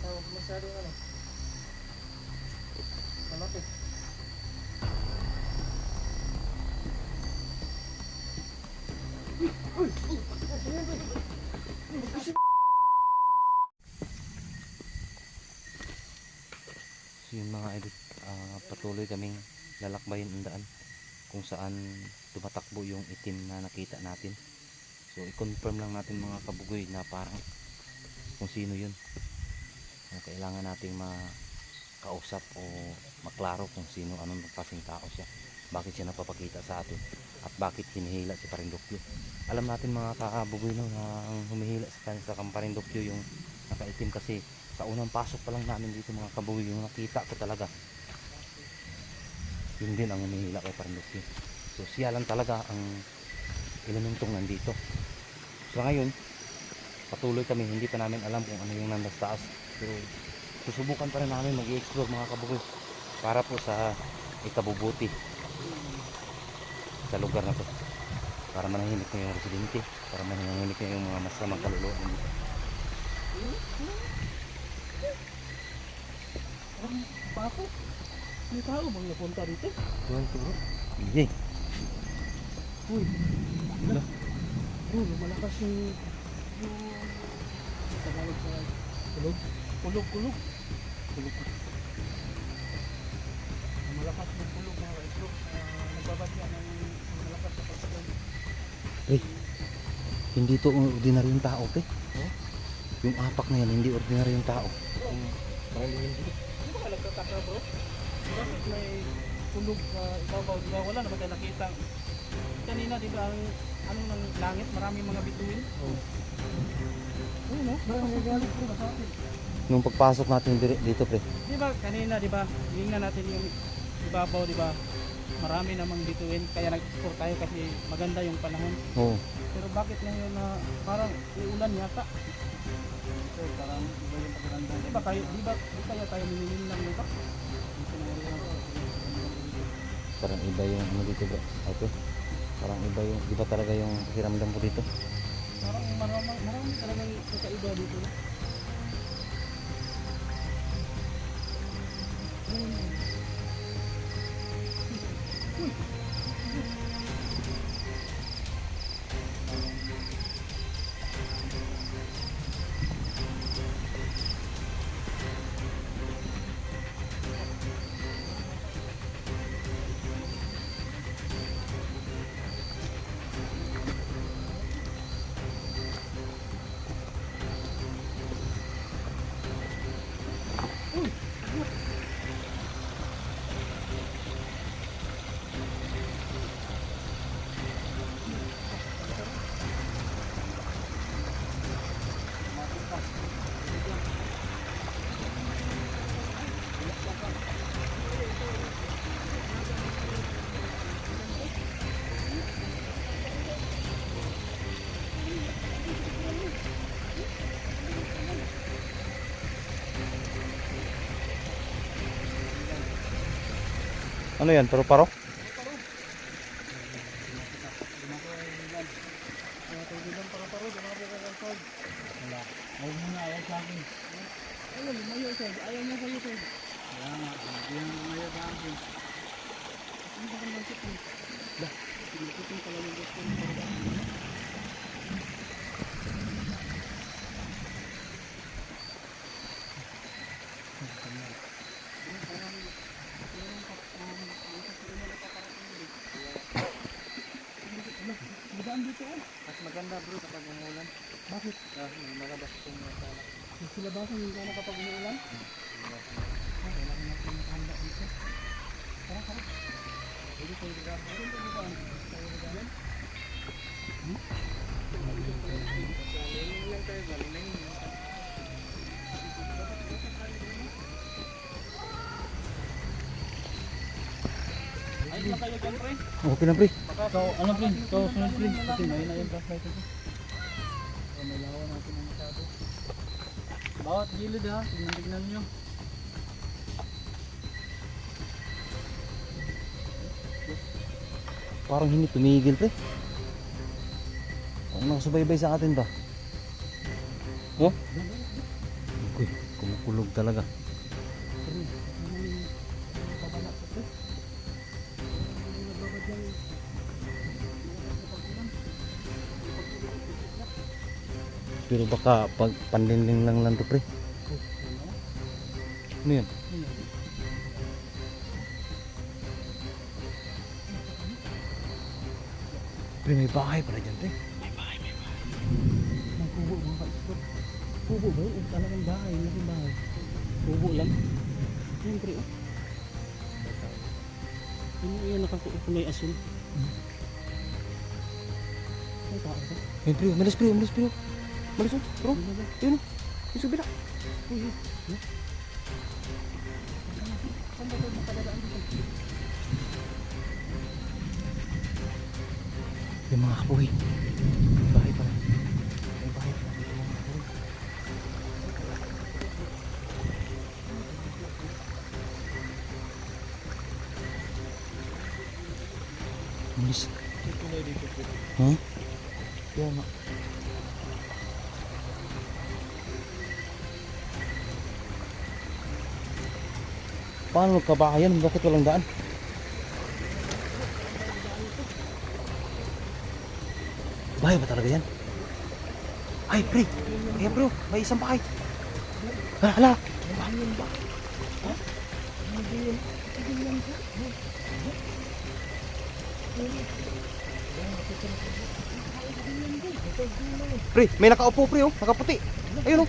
tawag masyadong ano. Malapit. So yun mga idol, ah, patuloy kaming lalakbayin ang daan kung saan tumatakbo yung itim na nakita natin. So i-confirm lang natin mga kabugoy na parang kung sino yun. Na kailangan nating makausap o maklaro kung sino anong klaseng tao siya. Bakit siya napapakita sa atin? At bakit hinihila si Parindokyo. Alam natin mga kabugoy no, na ang humihila sa, sa Parindokyo yung nakaitim kasi sa unang pasok pa lang namin dito mga kabugoy yung nakita ko talaga yun din ang humihila kay Parindokyo. So siya lang talaga ang elementong nandito. So ngayon patuloy kami. Hindi pa namin alam kung ano yung nandas taas pero susubukan pa rin namin mag-explore mga kabugoy para po sa ikabubuti sa lugar na to para manahimik na yung residente para manahimik na yung mga masamang kaluluwa nandito. Ang pato. May tao bang napunta dito? To bro hindi Uy. Wala. Bro, lumalakas yung yung Tagalog sa kulog. Kulog, kulog. Kulog. Malakas yung kulog mga kaitro. Uh, nagbabadya ng malakas sa pagsagal. hindi to ordinaryong tao te Oh? yung apak na yan hindi ordinaryong tao Parang hindi. Hindi ba ka nagtataka bro? Bakit may kulog sa ibabaw? Di ba wala naman tayo nakita. Kanina di ba ang ano ng langit, marami mga bituin. Oo. Oo no? Marami galit bro sa atin. Nung pagpasok natin dito pre Di ba kanina di ba, tingnan natin yung ibabaw di ba? Marami namang bituin kaya nag-explore tayo kasi maganda yung panahon. oo Pero bakit ngayon na parang uulan yata? So parang iba yung pagkakanda. Di ba kayo, di ba, di kaya tayo minimim lang dito? parang iba yung ano dito bro okay parang iba yung iba talaga yung pakiramdam ko dito Parang marami, marami talagang kakaiba dito. No? Hmm. Hmm. Ano yan? Pero paro Mga kaibigan, paro-paro, dumabo ka ng side. Wala. Ayaw mo na, ayaw sa akin. Ayaw, lumayo side. Ayaw niya sa'yo side. Kaya nga, hindi na lumayo sa akin. Ano ba kang masik mo? Bah, pinuputin pala yung gusto mo. Magandang dito eh. Mas maganda bro kapag umulan. Bakit? Kasi malabas itong mga salak. Mas silabasan yung gano'n kapag umulan? Ah, kailangan natin makahanda dito. Tara, tara. Pwede tayo diba? Pwede? Tayo diba? Hmm? Galing lang tayo, galing lang yun. Ayun lang kayo dyan, pre. okay na pre So, ano pre? So, sunod pre. Kasi may na yung flashlight ito. So, may lawan natin ang masyado. Bawat gilid ha, tingnan tignan nyo. parang hindi tumigil pre ang nakasubaybay sa atin ba oh okay Kumukulog talaga. Pero baka pag panlinling lang lang to pre. Ano yan? Pre, may bahay pala dyan pre. Ang kubo mga ka-export. Kubo ba yun? Talagang bahay, laking bahay. Kubo lang. Yan pre, oh. Ano yan nakakuupo may asul? Ay, tao ba? Ayun pre, malis pre, malis pre. Malis oh, bro. Oh. Yung subila. Uy. Ano? Saan ba ito makadadaan dito? Yung mga kapoy. Bahay pala. May bahay pala. Malis. Ha? Kaya nga. Paano kabahayan? Bakit walang daan? Bahay ba talaga yan? Ay, pre! Ayan bro, may isang bahay. Hala, hala! Pre, may nakaupo pre oh, nakaputi. Ayun oh.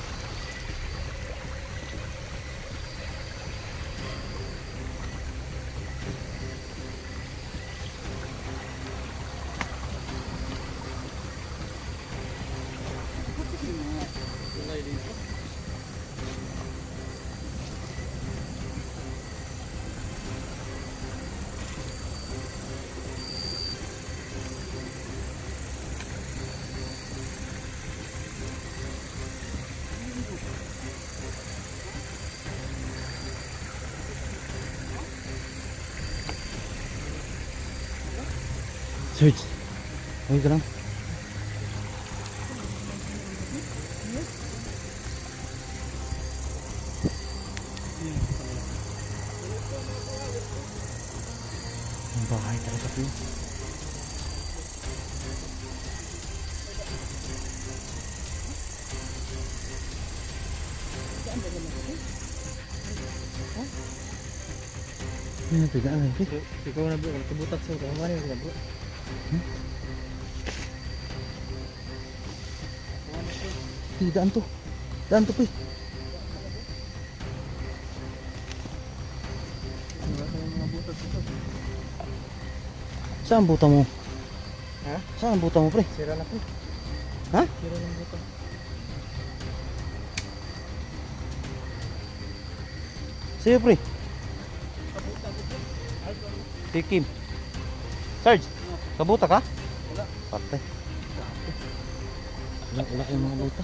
Search. Okay ka lang. Ang bahay talaga po. Ano ito? Daan lang, pre. Ikaw na bro, kabutat sa ito. Hindi, daan to. Daan to, pre. Ito. Saan buta mo? Ha? Saan buta mo, pre? Sira na po. Ha? Sira ng butas. Sa'yo, pre. Si Kim. Sarge, kabuta ka? Wala. Patay. Wala, wala kayong mga buta.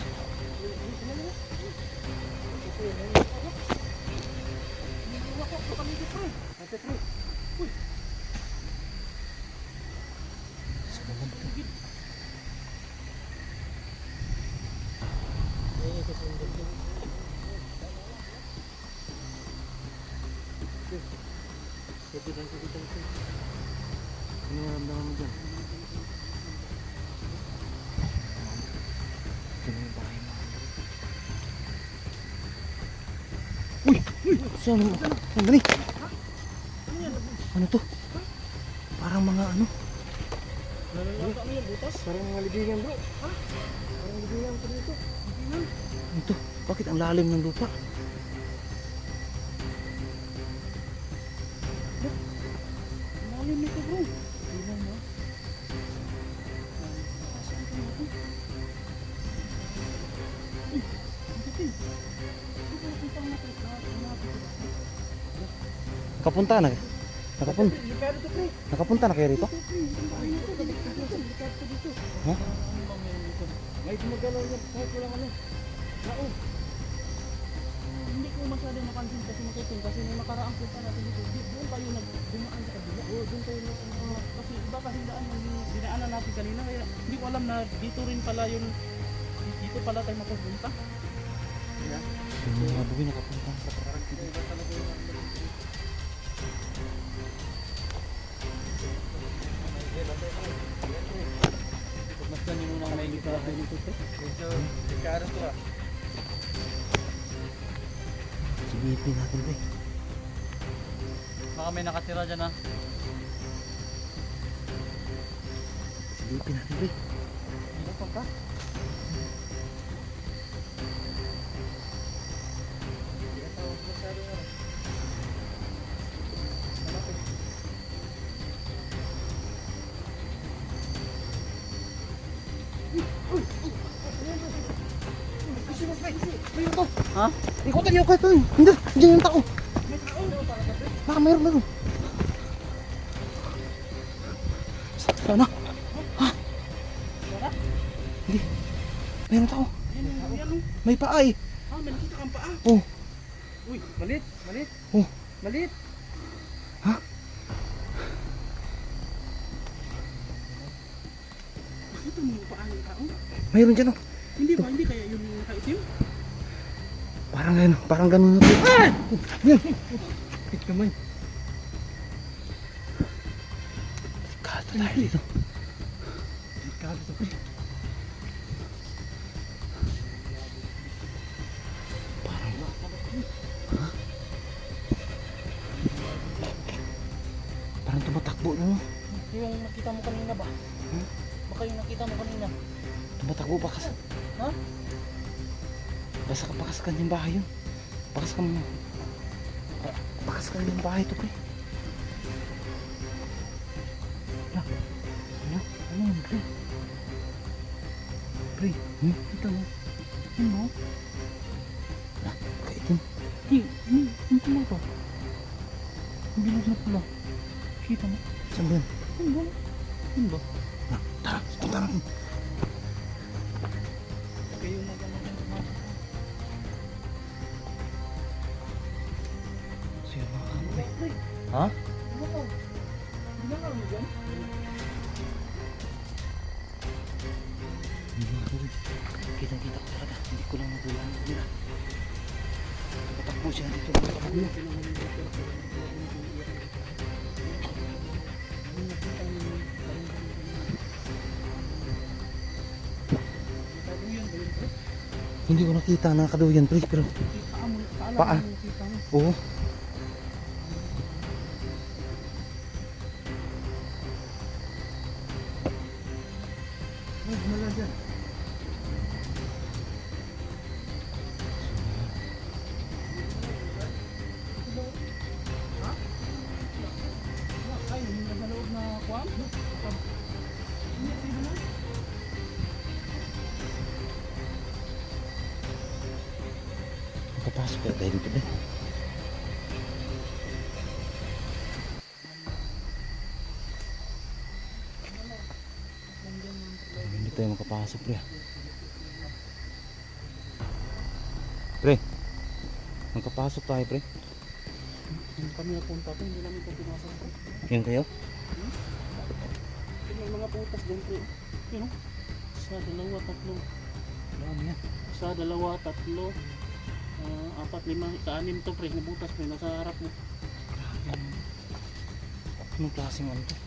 Mo? Ang gani? Ano to? Parang mga ano? Parang mga libingan bro. Parang libingan ko dito. Ano to? Bakit ang lalim ng lupa? Nakapunta na. Nakapunta. Nakapunta na kayo rito? Ha? May gumagalaw yan kahit walang ano. Nao. Hindi ko masyado napansin kasi kasi may makaraang punta natin dito. Di, doon tayo nagdumaan sa kabila. Oo, doon tayo uh, kasi iba kasi daan yung dinaanan natin kanina. Hindi ko alam na dito rin pala yun. Dito pala tayo mapupunta. Yeah. Yung buwi nakapunta. Parang iba Basta nyo muna may litrato dito pre. Medyo delikado to ah. Silipin natin pre. Baka may nakatira dyan ah. Silipin natin pre. Ano pa ka? Ha? Ikutan niyo kayo ito eh. Hindi, diyan yung tao. Baka mayroon mayroon. Sana. Ha? Hindi. Mayroon tao. May paa eh. Ah, may nakita kang paa. Oh. Uy, malit, malit. Oh. Malit. Ha? Nakita mo yung paa ng tao? Mayroon dyan oh. Hindi ba? Hindi kaya yung nakaitim? Parang ganun. Parang ganun na pre. Ah! Pit naman. Delikado tayo dito. Delikado to pre. Parang Parang tumatakbo no. Yung nakita mo kanina ba? Hmm? Baka yung nakita mo kanina. Tumatakbo pakas. Ha? Basta ka pakas kanyang bahay yun. Pakas ka mo. Pa- Pakas kanyang bahay to pre. Ano? Ano? Ano yun pre? Pre, hmm? Kita mo. Ano mo? Ah, kaitim. Di, hindi, hindi mo to. Ang bilog na pula. Kita mo? Saan ba yun? Ano ba? Ano ba? Ah, tara, natin. Kayo mag-ano ng Kitang kita ko talaga. Hindi ko lang nagulang ng nila. Tumatakbo siya dito. Hindi ko nakita na kaduyan pre. Pero Paa. oo. Tayo makapasok pre. Pre. Makapasok tayo pre. Kami napunta ko, hindi namin ito pinasok ko. Yan kayo? May mga putas dyan pre. Yun know? Sa dalawa, tatlo. Dami yan. Sa dalawa, tatlo. ah, apat, lima, kaanim to pre. Nabutas pre, nasa harap mo. Anong klaseng ano to?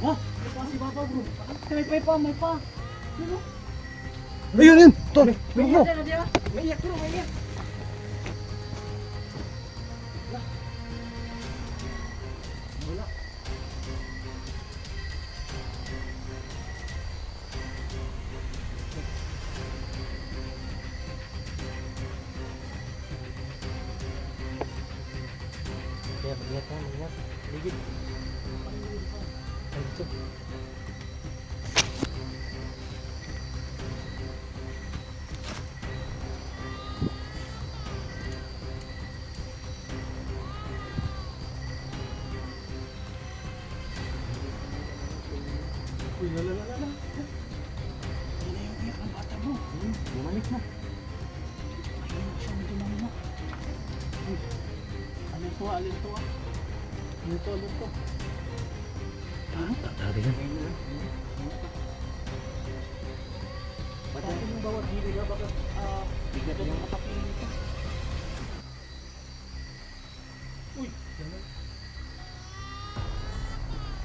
Ha? May pa si Papa bro. May pa, may pa, may pa. Ayun, ayun. May iyak may iyak. To, alin to. Ano? Talaga yan. Natin yung bawat hili ka? Baka, ah, bigat yung katapin nito. Uy.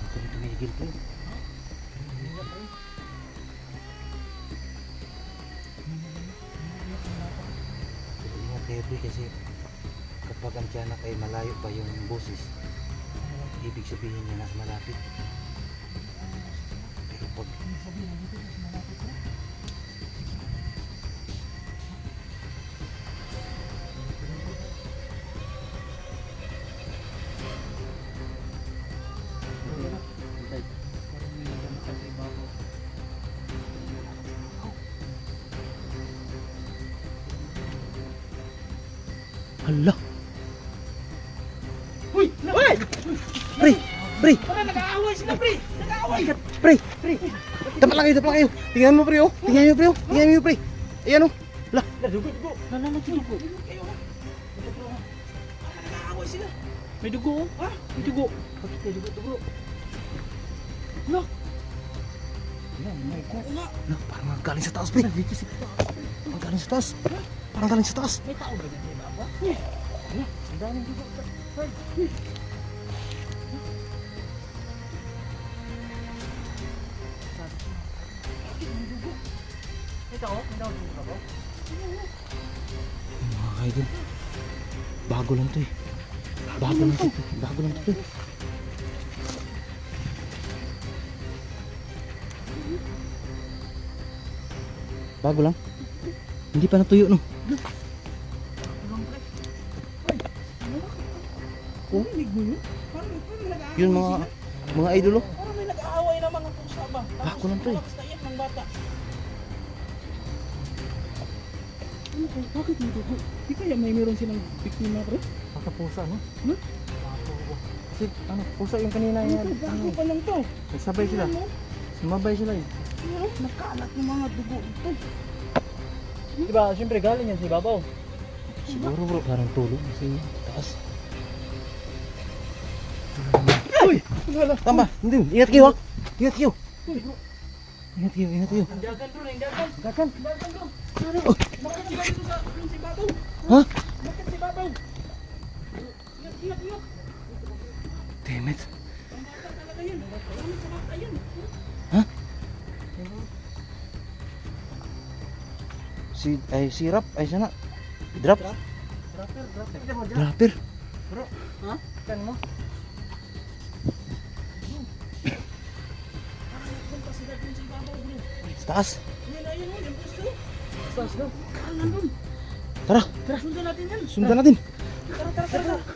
Ito rin tumigil eh. Ingat kayo kasi kapag ang tiyanak ay malayo pa yung boses, ibig sabihin niya nasa malapit. Pero pag sabihin, nandito na sa malapit na. Hala! Pre! Para nag-aaway sila, pre! Nag-aaway! Pre! Pre! Dapat lang kayo, dapat lang kayo. Tingnan mo pre oh. Tingnan mo pre oh. Tingnan mo pre. Ayan oh. Lah. Dugo, dugo! Nalaman sa dugo! Kayo ha? Nag-aaway sila! May dugo, oh! Ha? May dugo! Bakit may dugo, dugo? Nga! Lah, parang galing sa taas pre. Parang galing sa taas. Parang galing sa taas. May tao ba dyan? Ano? Ang daming dugo. May tao? May tao dugo ba? Mga kaidol. Bago lang to eh. Bago lang to. Bago lang to pre. Bago lang. Hindi pa natuyo no. Mo yun? Mga mga idol oh. Parang may nag-aaway na mga pusa ba? Bako lang to eh. ng bata. Ano kaya? Bakit may dugo? Di kaya may meron silang biktima pre? Baka pusa no? Ano? Kasi ano, pusa yung kanina Ano yan. to? Bago pa lang to. Nagsabay sila. Ano? Sumabay sila eh. Ano? Nagkalat ng mga dugo ito. Diba, siyempre galing yan sa ibabaw. Siguro bro, parang tulog kasi taas. Uy! Wala. Tama, hindi. Ingat kayo ha. Ingat kayo. Ingat kayo, ingat kayo. Dagan bro, yung dagan. Dagan. Dagan bro. Hah? Damn it. Hah? Si eh sirap eh sana. Drop. Drapir, drapir. Drapir. Bro. Kan mo? Taas. Tara, Tara, sundan natin yan. sundan natin. Tara, tara, tara.